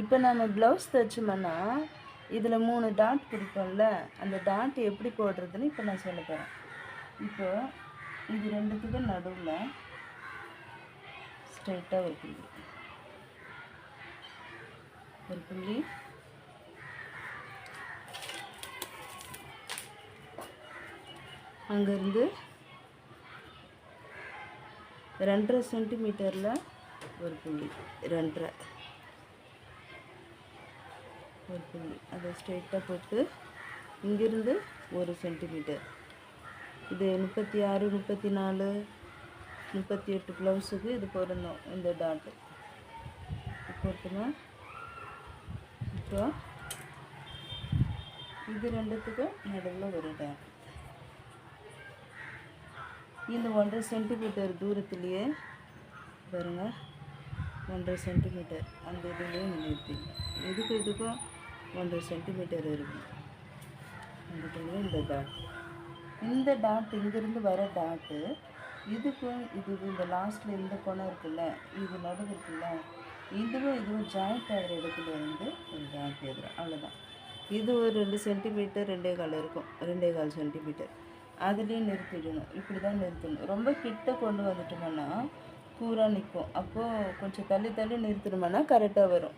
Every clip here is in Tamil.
இப்போ நம்ம ப்ளவுஸ் தைச்சோம்னா இதில் மூணு டாட் பிடிப்போம்ல அந்த டாட் எப்படி போடுறதுன்னு இப்போ நான் சொல்ல போகிறேன் இப்போ இது ரெண்டுத்துக்கும் நடுவில் ஸ்ட்ரைட்டாக ஒரு புள்ளி. ஒரு புள்ளி. அங்கேருந்து ரெண்டரை சென்டிமீட்டரில் ஒரு புள்ளி. ரெண்டரை. ஒரு புள்ளி அதை ஸ்ட்ரெயிட்டாக போட்டு இங்கிருந்து ஒரு சென்டிமீட்டர் இது முப்பத்தி ஆறு முப்பத்தி நாலு முப்பத்தி எட்டு ப்ளவுஸுக்கு இது பொருந்தோம் இந்த டாட்டு போட்டுங்க இப்போ இது ரெண்டுத்துக்கும் நடுவில் ஒரு டாட் இந்த ஒன்றரை சென்டிமீட்டர் தூரத்துலேயே பாருங்கள் ஒன்றரை சென்டிமீட்டர் அந்த இதுலேயே நிறுத்தி. எதுக்கும் இதுக்கும் ஒன்றரை சென்டிமீட்டர் இருக்கும் அந்த இந்த டாட் இந்த டாட் இங்கேருந்து வர டாட்டு இதுக்கும் இது இந்த லாஸ்ட்டில் இந்த குணம் இருக்குல்ல இது நடுவு இருக்குல்ல இதுவும் இதுவும் ஜாயிண்ட் ஆகிற இடத்துல இருந்து ஒரு டாட் எழுதுறோம். அவ்வளோதான் இது ஒரு ரெண்டு சென்டிமீட்டர் ரெண்டே கால் இருக்கும். ரெண்டே கால் சென்டிமீட்டர் அதுலேயே நிறுத்திடணும். இப்படி தான் நிறுத்தணும். ரொம்ப கிட்ட கொண்டு வந்துட்டோம்னா கூறாக நிற்கும் அப்போது கொஞ்சம் தள்ளி தள்ளி நிறுத்தினோம்னா கரெக்டாக வரும்.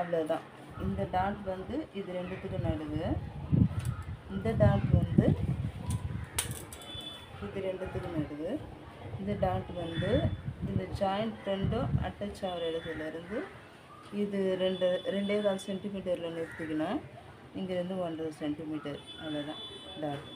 அவ்வளோதான் இந்த டாட் வந்து இது ரெண்டுத்துக்கு நடுவு. இந்த டாட் வந்து இது ரெண்டுத்துக்கு நடுவு. இந்த டாட் வந்து இந்த ஜாயிண்ட் ரெண்டும் அட்டச் ஆகிற இடத்துலேருந்து இது ரெண்டு ரெண்டே கால் சென்டிமீட்டரில் நிறுத்திக்கணும். இங்கேருந்து ஒன்றரை சென்டிமீட்டர் அவ்வளோதான் டாட்